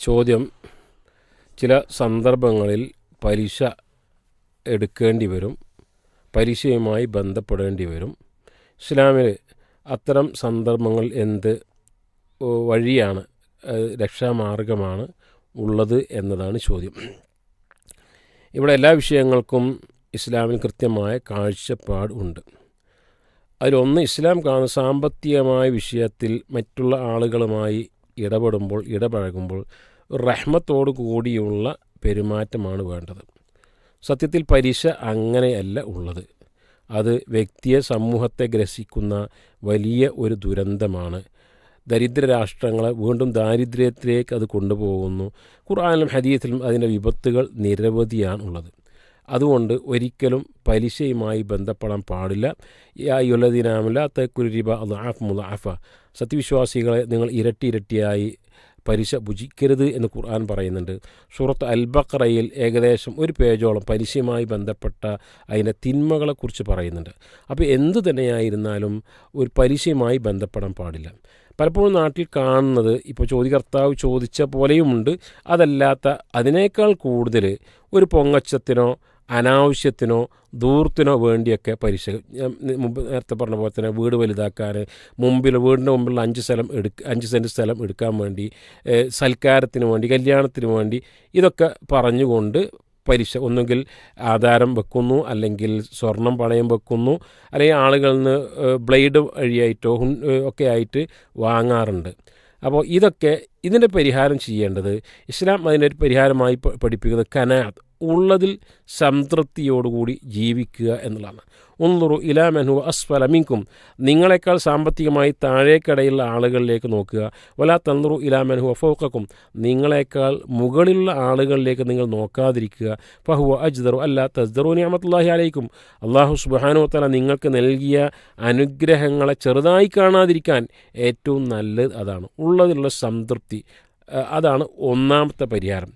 ചോദ്യം. ചില സന്ദർഭങ്ങളിൽ പലിശ എടുക്കേണ്ടി വരും. പലിശയുമായി ബന്ധപ്പെടേണ്ടി വരും. ഇസ്ലാമിൽ അത്തരം സന്ദർഭങ്ങൾ എന്ത് വഴിയാണ് രക്ഷാമാർഗമാണ് ഉള്ളത് എന്നതാണ് ചോദ്യം. ഇവിടെ എല്ലാ വിഷയങ്ങൾക്കും ഇസ്ലാമിൽ കൃത്യമായ കാഴ്ചപ്പാട് ഉണ്ട്. അതിലൊന്ന് ഇസ്ലാം കാണുന്ന സാമ്പത്തികമായ വിഷയത്തിൽ മറ്റുള്ള ആളുകളുമായി ഇടപെടുമ്പോൾ ഇടപഴകുമ്പോൾ റഹ്മത്തോടു കൂടിയുള്ള പെരുമാറ്റമാണ് വേണ്ടത്. സത്യത്തിൽ പരീക്ഷ അങ്ങനെയല്ല ഉള്ളത്. അത് വ്യക്തിയെ സമൂഹത്തെ ഗ്രസിക്കുന്ന വലിയ ഒരു ദുരന്തമാണ്. ദരിദ്ര രാഷ്ട്രങ്ങളെ വീണ്ടും ദാരിദ്ര്യത്തിലേക്ക് അത് കൊണ്ടുപോകുന്നു. ഖുർആാനിലും ഹദീത്തിലും അതിന്റെ വിപത്തുകൾ നിരവധിയാണുള്ളത് അതുകൊണ്ട് ഒരിക്കലും പലിശയുമായി ബന്ധപ്പെടാൻ പാടില്ല. യുലദിനാമില്ല ആഫ് മുല ആഫ സത്യവിശ്വാസികളെ നിങ്ങൾ ഇരട്ടി ഇരട്ടിയായി പലിശ ഭുജിക്കരുത് എന്ന് ഖുർആൻ പറയുന്നുണ്ട്. സൂറത്ത് അൽ ബഖറയിൽ ഏകദേശം ഒരു പേജോളം പലിശയുമായി ബന്ധപ്പെട്ട അതിന്റെ തിന്മകളെക്കുറിച്ച് പറയുന്നുണ്ട്. അപ്പോൾ എന്ത് തന്നെയായിരുന്നാലും ഒരു പലിശയുമായി ബന്ധപ്പെടാൻ പാടില്ല. പലപ്പോഴും നാട്ടിൽ കാണുന്നത് ഇപ്പോൾ ചോദ്യകർത്താവ് ചോദിച്ച പോലെയുമുണ്ട്. അതല്ലാത്ത അതിനേക്കാൾ കൂടുതൽ ഒരു പൊങ്ങച്ചത്തിനോ അനാവശ്യത്തിനോ ദൂർത്തിനോ വേണ്ടിയൊക്കെ പരീക്ഷ മുമ്പ് നേരത്തെ പറഞ്ഞ പോലെ തന്നെ വീട് വലുതാക്കാൻ മുമ്പിൽ വീടിന്റെ മുമ്പിലുള്ള അഞ്ച് സ്ഥലം എടുക്ക അഞ്ച് സെന്റ് സ്ഥലം എടുക്കാൻ വേണ്ടി സൽക്കാരത്തിന് വേണ്ടി കല്യാണത്തിന് വേണ്ടി ഇതൊക്കെ പറഞ്ഞുകൊണ്ട് പലിശ ഒന്നുകിൽ ആധാരം വെക്കുന്നു അല്ലെങ്കിൽ സ്വർണം പണയം വെക്കുന്നു അല്ലെങ്കിൽ ആളുകളിൽ നിന്ന് ബ്ലേഡ് വഴിയായിട്ടോ ഒക്കെ ആയിട്ട് വാങ്ങാറുണ്ട്. അപ്പോൾ ഇതൊക്കെ ഇതിന്റെ പരിഹാരം ചെയ്യേണ്ടത് ഇസ്ലാം അതിനൊരു പരിഹാരമായി പഠിപ്പിക്കുന്നത് കനാത്ത് ഉള്ളതിൽ സംതൃപ്തിയോടുകൂടി ജീവിക്കുക എന്നുള്ളതാണ്. ഒന്നുറു ഇലാമനു അസ്ഫല മിങ്കും നിങ്ങളെക്കാൾ സാമ്പത്തികമായി താഴേക്കടയുള്ള ആളുകളിലേക്ക് നോക്കുക. വലാ തന്നുറു ഇലാമനു അഫോക്കും നിങ്ങളെക്കാൾ മുകളിലുള്ള ആളുകളിലേക്ക് നിങ്ങൾ നോക്കാതിരിക്കുക. ഫഹുവ അജ്ദറു അല്ല തസ്ദറു നിയമത്തുല്ലാഹി അലൈക്കും. അള്ളാഹു സുബാനോ തല നിങ്ങൾക്ക് നൽകിയ അനുഗ്രഹങ്ങളെ ചെറുതായി കാണാതിരിക്കാൻ ഏറ്റവും നല്ലത് അതാണ്. ഉള്ളതിലുള്ള സംതൃപ്തി. അതാണ് ഒന്നാമത്തെ പരിഹാരം.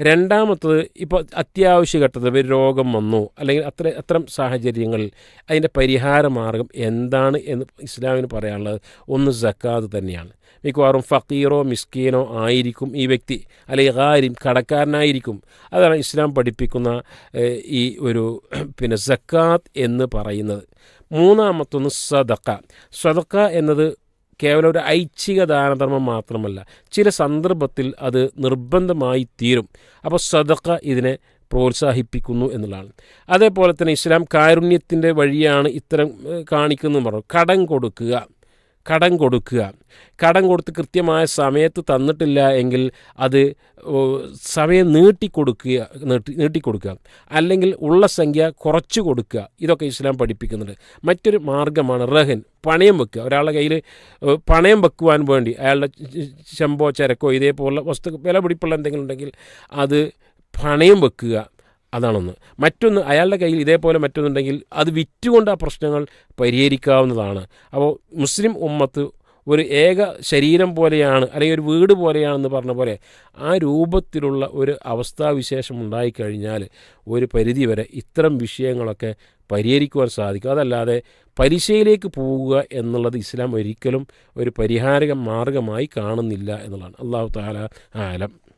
രണ്ടാമത്തത് ഇപ്പോൾ അത്യാവശ്യ ഘട്ടത്തിൽ ഒരു രോഗം വന്നു അല്ലെങ്കിൽ അത്ര അത്തരം സാഹചര്യങ്ങളിൽ അതിന്റെ പരിഹാര മാർഗം എന്താണ് എന്ന് ഇസ്ലാമിന് പറയാനുള്ളത് ഒന്ന് സക്കാത്ത് തന്നെയാണ്. മിക്കവാറും ഫക്കീറോ മിസ്കീനോ ആയിരിക്കും ഈ വ്യക്തി അല്ലെങ്കിൽ ഹാരിം കടക്കാരനായിരിക്കും. അതാണ് ഇസ്ലാം പഠിപ്പിക്കുന്ന ഈ ഒരു പിന്നെ സക്കാത്ത് എന്ന് പറയുന്നത്. മൂന്നാമത്തൊന്ന് സദക്ക സദക്ക എന്നത് കേവലം ഒരു ഐച്ഛിക ദാനധർമ്മം മാത്രമല്ല ചില സന്ദർഭത്തിൽ അത് നിർബന്ധമായി തീരും. അപ്പോൾ സദക്ക ഇതിനെ പ്രോത്സാഹിപ്പിക്കുന്നു എന്നുള്ളതാണ്. അതേപോലെ തന്നെ ഇസ്ലാം കാരുണ്യത്തിന്റെ വഴിയാണ് ഇത്തരം കാണിക്കുന്നു പറഞ്ഞു. കടം കൊടുക്കുക. കടം കൊടുക്കുക. കടം കൊടുത്ത് കൃത്യമായ സമയത്ത് തന്നിട്ടില്ല എങ്കിൽ അത് സമയം നീട്ടിക്കൊടുക്കുക നീട്ടി നീട്ടിക്കൊടുക്കുക അല്ലെങ്കിൽ ഉള്ള സംഖ്യ കുറച്ച് കൊടുക്കുക. ഇതൊക്കെ ഇസ്ലാം പഠിപ്പിക്കുന്നുണ്ട്. മറ്റൊരു മാർഗമാണ് റഹൻ. പണയം വെക്കുക. ഒരാളുടെ കയ്യിൽ പണയം വെക്കുവാൻ വേണ്ടി അയാളുടെ ചെമ്പോ ചരക്കോ ഇതേപോലുള്ള വസ്തു വില പിടിപ്പുള്ള എന്തെങ്കിലും ഉണ്ടെങ്കിൽ അത് പണയം വെക്കുക. അതാണൊന്ന്. മറ്റൊന്ന് അയാളുടെ കയ്യിൽ ഇതേപോലെ മറ്റൊന്നുണ്ടെങ്കിൽ അത് വിറ്റുകൊണ്ട് ആ പ്രശ്നങ്ങൾ പരിഹരിക്കാവുന്നതാണ്. അപ്പോൾ മുസ്ലിം ഉമ്മത്ത് ഒരു ഏക ശരീരം പോലെയാണ് അല്ലെങ്കിൽ ഒരു വീട് പോലെയാണെന്ന് പറഞ്ഞ പോലെ ആ രൂപത്തിലുള്ള ഒരു അവസ്ഥാവിശേഷം ഉണ്ടായിക്കഴിഞ്ഞാൽ ഒരു പരിധി വരെ ഇത്തരം വിഷയങ്ങളൊക്കെ പരിഹരിക്കുവാൻ സാധിക്കും. അതല്ലാതെ പലിശയിലേക്ക് പോവുക എന്നുള്ളത് ഇസ്ലാം ഒരിക്കലും ഒരു പരിഹാരക മാർഗമായി കാണുന്നില്ല എന്നുള്ളതാണ്. അള്ളാഹു താല ആലം